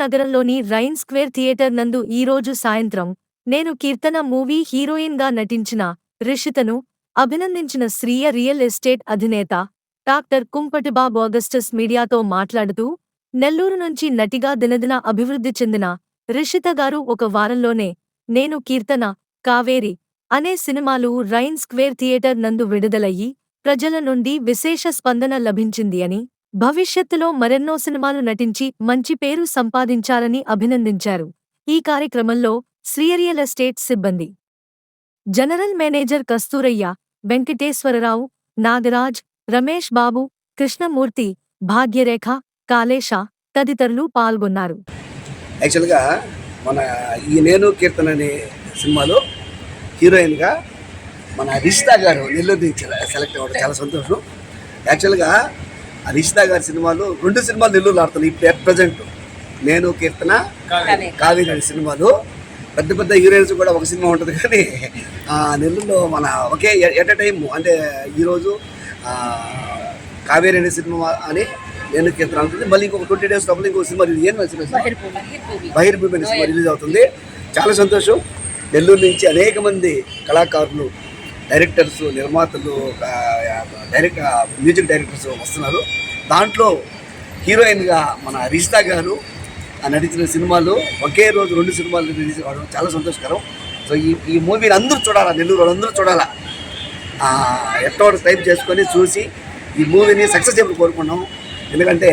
నగరంలోని rain square theatre నందు ఈరోజు సాయంత్రం నేను కీర్తన మూవీ హీరోయిన్గా నటించిన రిషితను అభినందించిన శ్రీయ రియల్ ఎస్టేట్ అధినేత డాక్టర్ కుంపటిబాబు ఆగస్టస్ మీడియాతో మాట్లాడుతూ నెల్లూరు నుంచి నటిగా దినదిన అభివృద్ధి చెందిన రిషిత గారు ఒక వారంలోనే నేను కీర్తన కావేరి అనే సినిమాలు రైన్ స్క్వేర్ థియేటర్ నందు విడుదలయ్యి ప్రజల నుండి విశేష స్పందన లభించింది అని భవిష్యత్తులో మరెన్నో సినిమాలు నటించి మంచి పేరు సంపాదించాలని అభినందించారు. ఈ కార్యక్రమంలో శ్రీయరియల్ ఎస్టేట్ సిబ్బంది. జనరల్ మేనేజర్ కస్తూరయ్య వెంకటేశ్వరరావు నాగరాజ్ రమేష్ బాబు కృష్ణమూర్తి భాగ్యరేఖ కాళేశ తదితరులు పాల్గొన్నారు. యాక్చువల్గా మన ఈ నేను కీర్తన అనే సినిమాలో హీరోయిన్గా మన రిషితా గారు నెల్లూరు నుంచి సెలెక్ట్ అవ్వడం చాలా సంతోషం. యాక్చువల్గా ఆ రిషితా గారి సినిమాలు రెండు సినిమాలు నెల్లూరులో ఆడుతున్నాయి. ఇప్పుడు ఎట్ ప్రజెంట్ నేను కీర్తన కావేరి అనే సినిమాలు. పెద్ద పెద్ద హీరోయిన్స్ కూడా ఒక సినిమా ఉంటుంది కానీ ఆ నెల్లూరులో మన ఒకే ఎట్ ఎ టైం అంటే ఈరోజు ఆ, కావేరి అనే సినిమా అని నేను కీర్తన ఉంటుంది మళ్ళీ ఇంకొక ట్వంటీ డేస్ లోపల ఇంకొక cinema release cinema. Bahirbhoomi. Cinema release అవుతుంది. చాలా సంతోషం. నెల్లూరు నుంచి అనేక మంది కళాకారులు డైరెక్టర్స్ నిర్మాతలు డైరెక్ట్ మ్యూజిక్ డైరెక్టర్స్ వస్తున్నారు. దాంట్లో హీరోయిన్గా మన రిషితా గారు ఆ నటించిన సినిమాలు ఒకే రోజు రెండు సినిమాలు రిలీజ్ కావడం చాలా సంతోషకరం. సో ఈ ఈ మూవీని అందరూ చూడాలా నెల్లూరు వాళ్ళందరూ చూడాలా? ఆ, టైప్ చేసుకొని చూసి ఈ మూవీని సక్సెస్ చేయమని కోరుకున్నాం. ఎందుకంటే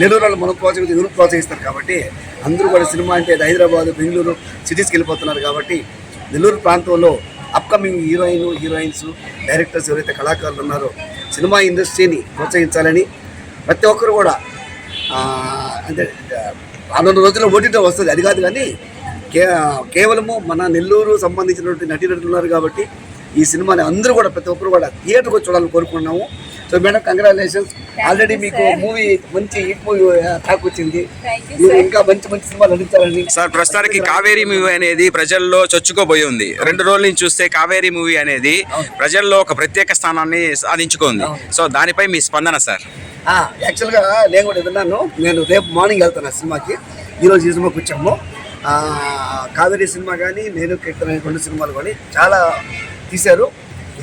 నెల్లూరు వాళ్ళు మనం ప్రోత్సహించి ఎవరు ప్రోత్సహిస్తారు కాబట్టి అందరూ కూడా సినిమా అంటే హైదరాబాద్ బెంగళూరు సిటీస్కి వెళ్ళిపోతున్నారు కాబట్టి నెల్లూరు ప్రాంతంలో అప్కమింగ్ హీరోయిన్ హీరోయిన్స్ డైరెక్టర్స్ ఎవరైతే కళాకారులు ఉన్నారో సినిమా ఇండస్ట్రీని ప్రోత్సహించాలని ప్రతి ఒక్కరు కూడా అంటే రానున్న రోజుల్లో ఓటీటీ వస్తుంది. అది కాదు కానీ కే కేవలము మన నెల్లూరు సంబంధించినటువంటి నటీనటులు ఉన్నారు కాబట్టి ఈ సినిమాని అందరూ కూడా ప్రతి ఒక్కరు కూడా థియేటర్కి వచ్చి చూడాలని కోరుకున్నాము సో మేడం కంగ్రాచులేషన్స్ ఆల్రెడీ మీకు మూవీ మంచి హిట్ మూవీ టాక్ వచ్చింది. మీరు ఇంకా మంచి మంచి సినిమాలు నటించాలని సార్ ప్రస్తుతానికి కావేరీ మూవీ అనేది ప్రజల్లో చొచ్చుకోబోయి ఉంది. రెండు రోజుల నుంచి చూస్తే కావేరీ మూవీ అనేది ప్రజల్లో ఒక ప్రత్యేక స్థానాన్ని సాధించుకుంది. సో దానిపై మీ స్పందన సార్ ఆ, యాక్చువల్గా నేను కూడా విన్నాను. నేను రేపు మార్నింగ్ వెళ్తాను ఆ సినిమాకి ఈరోజు ఈ సినిమాకి వచ్చాము. ఆ, కావేరీ సినిమా కానీ నేను కీర్తన రెండు సినిమాలు కానీ చాలా తీశారు.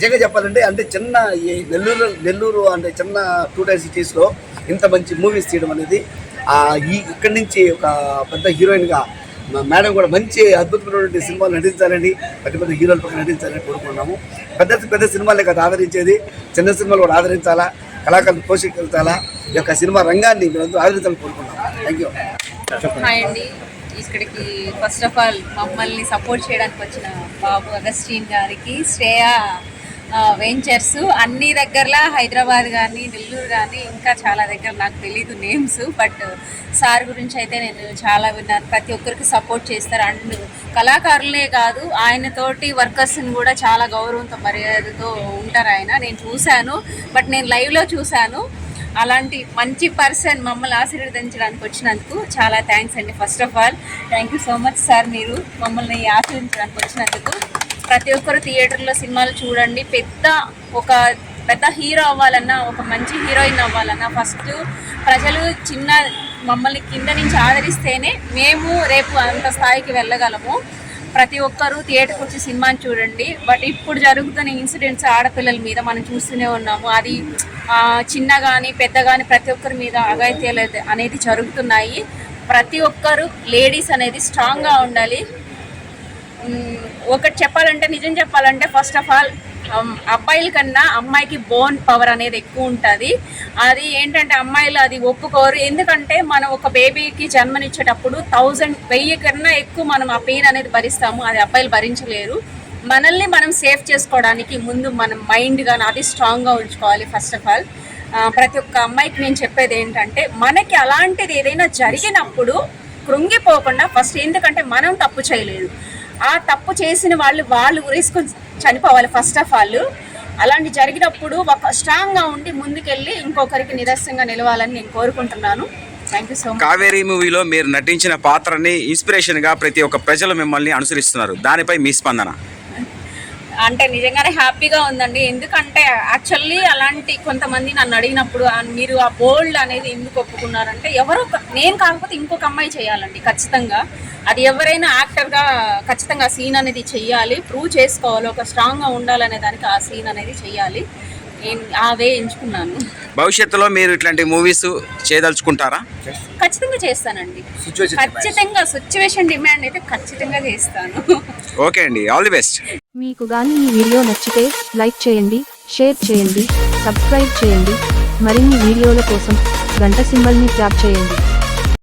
నిజంగా చెప్పాలంటే అంటే చిన్న ఈ నెల్లూరు నెల్లూరు అంటే చిన్న టూ టైర్ సిటీస్లో ఇంత మంచి మూవీస్ తీయడం అనేది ఆ, ఈ ఇక్కడి నుంచి ఒక పెద్ద హీరోయిన్గా మేడం కూడా మంచి అద్భుతమైనటువంటి సినిమాలు నటించాలని పెద్ద పెద్ద హీరోల పక్కన నటించాలని కోరుకున్నాము పెద్ద పెద్ద సినిమాలే కదా ఆదరించేది. చిన్న సినిమాలు కూడా ఆదరించాలా? కళాకారులు పోషించాలా ఈ యొక్క సినిమా రంగాన్ని మీరందరూ ఆదరించాలని కోరుకున్నాం థ్యాంక్ యూ అండి. ఇక్కడికి ఫస్ట్ ఆఫ్ ఆల్ మమ్మల్ని సపోర్ట్ చేయడానికి వచ్చిన బాబు అగస్టీన్ గారికి శ్రేయ వెంచర్స్ అన్ని దగ్గరలా హైదరాబాద్ కానీ నెల్లూరు కానీ ఇంకా చాలా దగ్గర నాకు తెలీదు నేమ్స్ బట్ సార్ గురించి అయితే నేను చాలా విన్నాను. ప్రతి ఒక్కరికి సపోర్ట్ చేస్తారు. అండ్ కళాకారులే కాదు ఆయనతోటి వర్కర్స్ని కూడా చాలా గౌరవంతో మర్యాదతో ఉంటారు ఆయన. నేను చూశాను బట్ నేను లైవ్లో చూశాను. అలాంటి మంచి పర్సన్ మమ్మల్ని ఆశీర్వదించడానికి వచ్చినందుకు చాలా థ్యాంక్స్ అండి. First of all thank you so much sir మీరు మమ్మల్ని ఆశీర్వదించడానికి వచ్చినందుకు. ప్రతి ఒక్కరు థియేటర్లో సినిమాలు చూడండి. పెద్ద ఒక పెద్ద హీరో అవ్వాలన్నా ఒక మంచి హీరోయిన్ అవ్వాలన్నా ఫస్ట్ ప్రజలు చిన్న మమ్మల్ని కింద నుంచి ఆదరిస్తేనే మేము రేపు అంత స్థాయికి వెళ్ళగలము. ప్రతి ఒక్కరూ థియేటర్కి వచ్చి సినిమాని చూడండి. బట్ ఇప్పుడు జరుగుతున్న ఇన్సిడెంట్స్ ఆడపిల్లల మీద మనం చూస్తూనే ఉన్నాము. అది చిన్న కానీ పెద్ద కానీ ప్రతి ఒక్కరి మీద అఘాయిత్యాలు అయితే- అనేది జరుగుతున్నాయి. ప్రతి ఒక్కరు లేడీస్ అనేది స్ట్రాంగ్గా ఉండాలి. ఒకటి చెప్పాలంటే నిజం చెప్పాలంటే ఫస్ట్ ఆఫ్ ఆల్ అబ్బాయిల కన్నా అమ్మాయికి బోన్ పవర్ అనేది ఎక్కువ ఉంటుంది. అది ఏంటంటే అమ్మాయిలు అది ఒప్పుకోరు. ఎందుకంటే మనం ఒక బేబీకి జన్మనిచ్చేటప్పుడు థౌజండ్ వెయ్యి కన్నా ఎక్కువ మనం ఆ పెయిన్ అనేది భరిస్తాము. అది అబ్బాయిలు భరించలేరు. మనల్ని మనం సేఫ్ చేసుకోవడానికి ముందు మనం మైండ్ కానీ అది స్ట్రాంగ్గా ఉంచుకోవాలి ఫస్ట్ ఆఫ్ ఆల్ ప్రతి ఒక్క అమ్మాయికి నేను చెప్పేది ఏంటంటే మనకి అలాంటిది ఏదైనా జరిగినప్పుడు కృంగిపోకుండా ఫస్ట్ ఎందుకంటే మనం తప్పు చేయలేదు. ఆ తప్పు చేసిన వాళ్ళు వాళ్ళు ఉరేసుకొని చనిపోవాలి ఫస్ట్ ఆఫ్ ఆల్ అలాంటి జరిగినప్పుడు ఒక స్ట్రాంగ్గా ఉండి ముందుకెళ్ళి ఇంకొకరికి నిదర్శనంగా నిలవాలని నేను కోరుకుంటున్నాను. థ్యాంక్ యూ సో కావేరీ మూవీలో మీరు నటించిన పాత్రని ఇన్స్పిరేషన్గా ప్రతి ఒక్క ప్రజలు మిమ్మల్ని అనుసరిస్తున్నారు. దానిపై మీ స్పందన? అంటే నిజంగానే హ్యాపీగా ఉందండి. ఎందుకంటే యాక్చువల్లీ అలాంటి కొంతమంది నన్ను అడిగినప్పుడు మీరు ఆ బోల్డ్ అనేది ఎందుకు ఒప్పుకున్నారంటే ఎవరో ఒక- నేను కాకపోతే ఇంకొక అమ్మాయి చేయాలండి ఖచ్చితంగా. అది ఎవరైనా యాక్టర్గా ఖచ్చితంగా ఆ సీన్ అనేది చెయ్యాలి. ప్రూవ్ చేసుకోవాలి ఒక స్ట్రాంగ్గా ఉండాలనే దానికి ఆ సీన్ అనేది చెయ్యాలి. నేను ఆ వే ఎంచుకున్నాను. భవిష్యత్తులో మీరు ఇట్లాంటి మూవీస్ చేయదలుచుకుంటారా? ఖచ్చితంగా చేస్తానండి. ఖచ్చితంగా సిచ్యువేషన్ డిమాండ్ అయితే ఖచ్చితంగా చేస్తాను. ఓకే అండి. ఆల్ ది బెస్ట్ మీకు గాని ఈ వీడియో నచ్చితే లైక్ చేయండి షేర్ చేయండి సబ్స్క్రైబ్ చేయండి. మరిన్ని వీడియోల కోసం గంట సింబల్ని ట్యాప్ చేయండి.